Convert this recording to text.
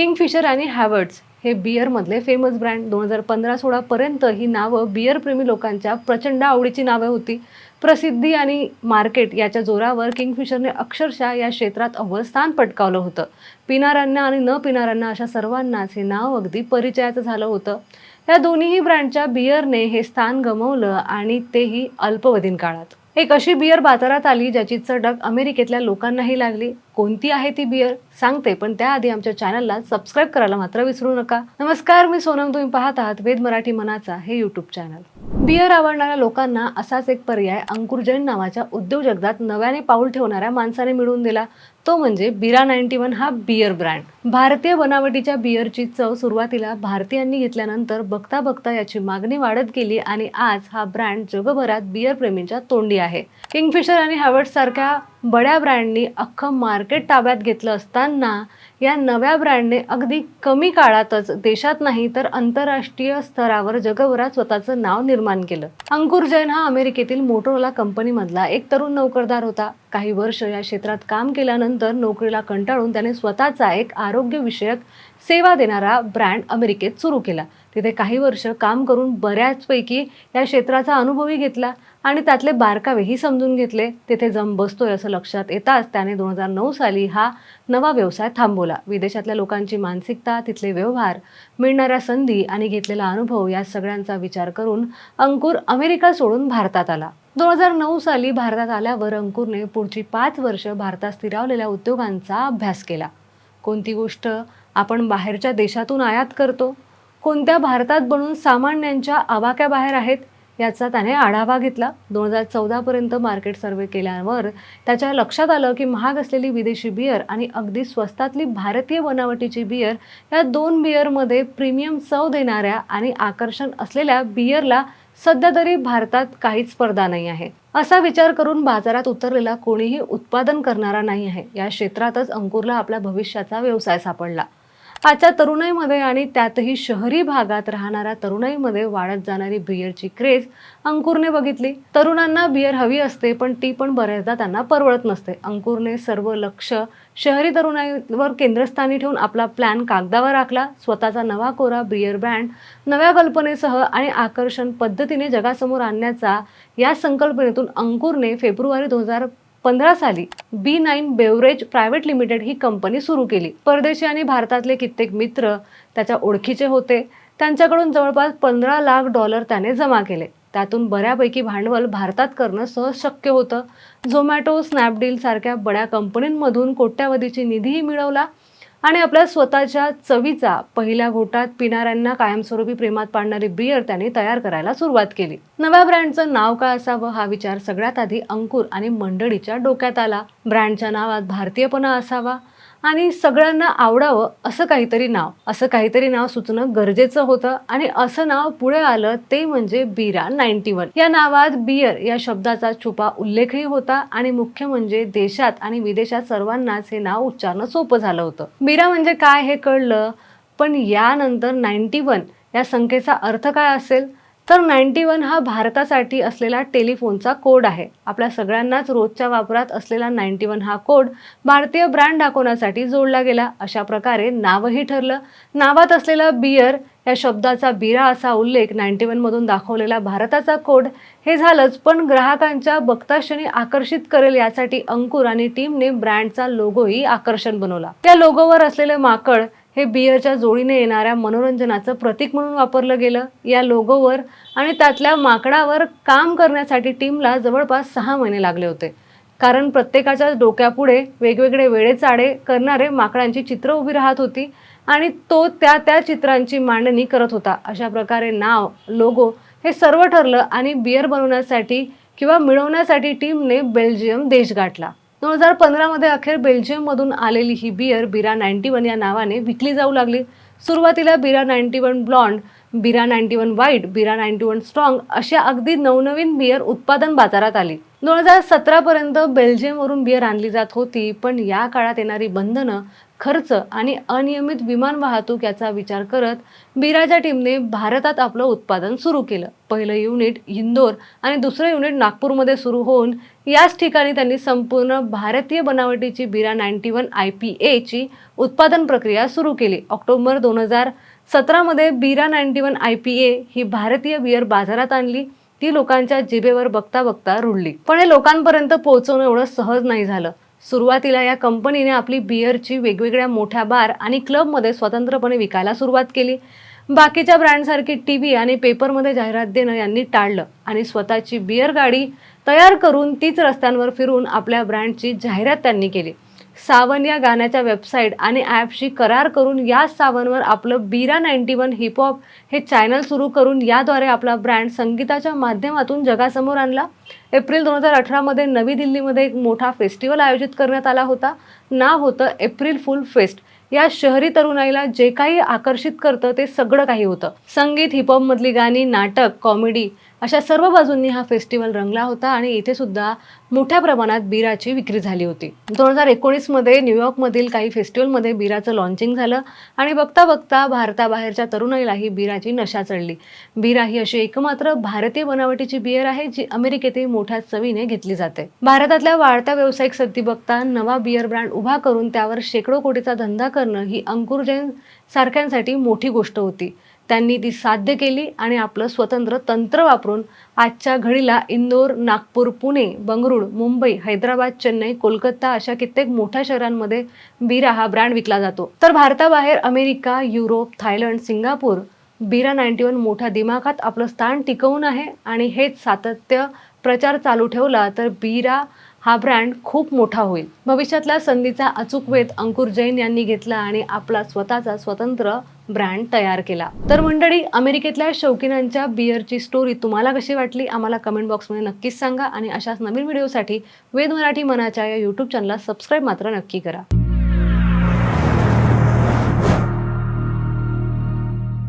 Kingfisher आणि हॅवर्ड्स हे बिअरमधले famous brand दोन हजार पंधरा सोळापर्यंत ही नावं बिअरप्रेमी लोकांच्या प्रचंड आवडीची नावं होती. प्रसिद्धी आणि मार्केट याच्या जोरावर किंगफिशरने अक्षरशः या क्षेत्रात अव्वल स्थान पटकावलं होतं. पिणाऱ्यांना आणि न पिणाऱ्यांना अशा सर्वांनाच हे नाव अगदी परिचयाचं झालं होतं. या दोन्हीही ब्रँडच्या बियरने हे स्थान गमावलं आणि तेही अल्पवधीन काळात. एक अशी बियर बाजारात आली ज्याची चढक अमेरिकेतल्या लोकांनाही लागली. कोणती आहे ती बियर सांगते पण त्याआधी आमच्या चॅनलला सबस्क्राईब करायला मात्र विसरू नका. नमस्कार मी सोनम. तुम्ही पाहत आहात वेद मराठी मनाचा हे यूट्यूब चॅनल बियर आवडणाऱ्या लोकांना असाच एक पर्याय अंकुर जैन नावाच्या उद्योग जगतात नव्याने पाऊल ठेवणाऱ्या माणसाने मिळवून दिला. तो म्हणजे बिरा नाईन्टी वन हा बियर ब्रँड. भारतीय बनावटीच्या बियरची चव सुरुवातीला भारतीयांनी घेतल्यानंतर बघता बघता याची मागणी वाढत गेली आणि आज हा ब्रँड जगभरात बियर प्रेमींच्या तोंडी आहे. किंगफिशर आणि हॅवर्ड सारख्या बड्या ब्रँडनी अख्खं मार्केट ताब्यात घेतलं असताना या नव्या ब्रँडने अगदी कमी काळातच देशात नाही तर आंतरराष्ट्रीय स्तरावर जगभरात स्वतःचं नाव निर्माण केलं. अंकुर जैन हा अमेरिकेतील मोटोरोला कंपनीमधला एक तरुण नोकरदार होता. काही वर्ष या क्षेत्रात काम केल्यानंतर नोकरीला कंटाळून त्याने स्वतःचा एक आरोग्यविषयक सेवा देणारा ब्रँड अमेरिकेत सुरू केला. तिथे काही वर्ष काम करून बऱ्याचपैकी या क्षेत्राचा अनुभवही घेतला आणि त्यातले बारकावेही समजून घेतले. तिथे जम बसतोय असं लक्षात येताच त्याने दोन हजार नऊ साली हा नवा व्यवसाय थांबवला. विदेशातल्या लोकांची मानसिकता तिथले व्यवहार मिळणाऱ्या संधी आणि घेतलेला अनुभव या सगळ्यांचा विचार करून अंकुर अमेरिका सोडून भारतात आला. दोन हजार नऊ साली भारतात आल्यावर अंकुरने पुढची पाच वर्ष भारतात स्थिरावलेल्या उद्योगांचा अभ्यास केला. कोणती गोष्ट आपण बाहेरच्या देशातून आयात करतो? कोणत्या भारतात बनून सामान्यांच्या आवाक्याबाहेर आहेत? याचा त्याने आढावा घेतला. दोन हजार चौदापर्यंत मार्केट सर्वे केल्यावर त्याच्या लक्षात आलं की महाग असलेली विदेशी बियर आणि अगदी स्वस्तातली भारतीय बनावटीची बियर या दोन बियरमध्ये प्रीमियम चव देणाऱ्या आणि आकर्षण असलेल्या बियरला सध्या तरी भारतात काहीच स्पर्धा नाही आहे. असा विचार करून बाजारात उतरलेला कोणीही उत्पादन करणारा नाही आहे. या क्षेत्रातच अंकुरला आपल्या भविष्याचा व्यवसाय सापडला. आजच्या तरुणाईमध्ये आणि त्यातही शहरी भागात राहणाऱ्या तरुणाईमध्ये वाढत जाणारी बियरची क्रेज अंकुरने बघितली. तरुणांना बियर हवी असते पण ती पण बऱ्याचदा त्यांना परवडत नसते. अंकुरने सर्व लक्ष शहरी तरुणाईवर केंद्रस्थानी ठेवून आपला प्लॅन कागदावर आखला. स्वतःचा नवा कोरा बियर ब्रँड नव्या कल्पनेसह आणि आकर्षण पद्धतीने जगासमोर आणण्याचा या संकल्पनेतून अंकुरने फेब्रुवारी दोन हजार पंधरा साली B nine beverage private limited ही कंपनी सुरू केली. परदेशी आणि भारतातले कित्येक मित्र त्याच्या ओळखीचे होते. त्यांच्याकडून जवळपास पंधरा लाख डॉलर त्याने जमा केले. त्यातून बऱ्यापैकी भांडवल भारतात करणं सहज शक्य होतं. झोमॅटो स्नॅपडील सारख्या बड्या कंपनींमधून कोट्यावधीची निधीही मिळवला. आणि आपल्या स्वतःच्या चवीचा पहिल्या घोटात पिणाऱ्यांना कायमस्वरूपी प्रेमात पाडणारी बियर त्यांनी तयार करायला सुरुवात केली. नव्या ब्रँडचं नाव काय असावं हा विचार सगळ्यात आधी अंकुर आणि मंडळीच्या डोक्यात आला. ब्रँडच्या नावात भारतीयपणा असावा आणि सगळ्यांना आवडावं असं काहीतरी नाव. असं काहीतरी नाव सुचणं गरजेचं होतं आणि असं नाव पुढे आलं ते म्हणजे बीरा नाईन्टी वन. या नावात बियर या शब्दाचा छुपा उल्लेखही होता आणि मुख्य म्हणजे देशात आणि विदेशात सर्वांनाच हे नाव उच्चारणं सोपं झालं होतं. बीरा म्हणजे काय हे कळलं? पण यानंतर नाईन्टी वन या संख्येचा अर्थ काय असेल? तर नाईन्टी वन हा भारतासाठी असलेला टेलिफोनचा कोड आहे. आपल्या सगळ्यांनाच रोजच्या वापरात असलेला नाईन्टी वन हा कोड भारतीय ब्रँड दाखवण्यासाठी जोडला गेला. अशा प्रकारे नावही ठरलं. नावात असलेला बियर या शब्दाचा बिरा असा उल्लेख नाईन्टी वनमधून दाखवलेला भारताचा कोड हे झालंच पण ग्राहकांच्या बक्ताक्षणी आकर्षित करेल यासाठी अंकुर आणि टीमने ब्रँडचा लोगोही आकर्षण बनवला. त्या लोगोवर असलेले माकड हे बियरच्या जोडीने येणाऱ्या मनोरंजनाचं प्रतीक म्हणून वापरलं गेलं. या लोगोवर आणि त्यातल्या माकडावर काम करण्यासाठी टीमला जवळपास सहा महिने लागले होते. कारण प्रत्येकाच्या डोक्यापुढे वेगवेगळे वेळेचाडे करणारे माकडांची चित्र उभी राहत होती आणि तो त्या त्या चित्रांची मांडणी करत होता. अशा प्रकारे नाव लोगो हे सर्व ठरलं आणि बियर बनवण्यासाठी किंवा मिळवण्यासाठी टीमने बेल्जियम देश गाठला. दोन हजार पंधरामध्ये अखेर बेल्जियममधून आलेली ही बियर बिरा नाईन्टी वन या नावाने विकली जाऊ लागली. सुरुवातीला Bira ninety one blonde Bira ninety one white Bira ninety one strong अशा अगदी नवनवीन बियर उत्पादन बाजारात आली. दोन हजार सतरापर्यंत बेल्जियमवरून बियर आणली जात होती पण या काळात येणारी बंधनं खर्च आणि अनियमित विमान वाहतूक याचा विचार करत बिराच्या टीमने भारतात आपलं उत्पादन सुरू केलं. पहिलं युनिट इंदोर आणि दुसरं युनिट नागपूरमध्ये सुरू होऊन याच ठिकाणी त्यांनी संपूर्ण भारतीय बनावटीची Bira ninety one I P एची उत्पादन प्रक्रिया सुरू केली. ऑक्टोबर दोन हजार सतरामध्ये Bira ninety one I P A ही भारतीय बियर बाजारात आणली. ती लोकांच्या जिभेवर बघता बघता रुळली. पण हे लोकांपर्यंत पोहोचवणं एवढं सहज नाही झालं. सुरुवातीला या कंपनीने आपली बियरची वेगवेगळ्या मोठ्या बार आणि क्लबमध्ये स्वतंत्रपणे विकायला सुरुवात केली. बाकीच्या ब्रँडसारखी टी व्ही आणि पेपरमध्ये जाहिरात देणं यांनी टाळलं आणि स्वतःची बियर गाडी तयार करून तीच रस्त्यांवर फिरून आपल्या ब्रँडची जाहिरात त्यांनी केली. सावन या गाण्याच्या वेबसाईट आणि ॲपशी करार करून या सावनवर आपलं Bira ninety one hip hop हे चॅनल सुरू करून याद्वारे आपला ब्रँड संगीताच्या माध्यमातून जगासमोर आणला. एप्रिल दोन हजार अठरामध्ये नवी दिल्लीमध्ये एक मोठा फेस्टिवल आयोजित करण्यात आला होता. नाव होतं एप्रिल फुल फेस्ट. या शहरी तरुणाईला जे काही आकर्षित करतं ते सगळं काही होतं. संगीत हिपहॉपमधली गाणी नाटक कॉमेडी अशा सर्व बाजूंनी हा फेस्टिवल रंगला होता आणि इथे सुद्धा मोठ्या प्रमाणात बिराची विक्री झाली होती. दोन हजार एकोणीसमध्ये न्यूयॉर्कमधील काही फेस्टिवलमध्ये बिराचं लॉन्चिंग झालं आणि बघता बघता भारताबाहेरच्या तरुणाईलाही बिराची नशा चढली. बिरा ही अशी एकमात्र भारतीय बनावटीची बियर आहे जी अमेरिकेतही मोठ्या चवीने घेतली जाते. भारतातल्या वाढत्या व्यावसायिक सद्दी बघता नवा बियर ब्रँड उभा करून त्यावर शेकडो कोटीचा धंदा करणं ही अंकुर जैन सारख्यांसाठी मोठी गोष्ट होती. त्यांनी ती साध्य केली आणि आपलं स्वतंत्र तंत्र वापरून आजच्या घडीला इंदोर नागपूर पुणे बंगळुरू मुंबई हैदराबाद चेन्नई कोलकाता अशा कित्येक मोठ्या शहरांमध्ये बिरा हा ब्रँड विकला जातो. तर भारताबाहेर America Europe Thailand Singapore Bira ninety one मोठ्या दिमाखात आपलं स्थान टिकवून आहे आणि हेच सातत्य प्रचार चालू ठेवला तर बिरा हा ब्रँड खूप मोठा होईल. भविष्यातल्या संधीचा अचूक वेध अंकुर जैन यांनी घेतला आणि आपला स्वतःचा स्वतंत्र ब्रँड तयार केला. तर मंडळी अमेरिकेतल्या शौकीनांच्या बियरची स्टोरी तुम्हाला कशी वाटली? आम्हाला कमेंट बॉक्समध्ये नक्कीच सांगा आणि अशाच नवीन व्हिडिओसाठी वेद मराठी मनाच्या या यूट्यूब चॅनलला सबस्क्राईब मात्र नक्की करा.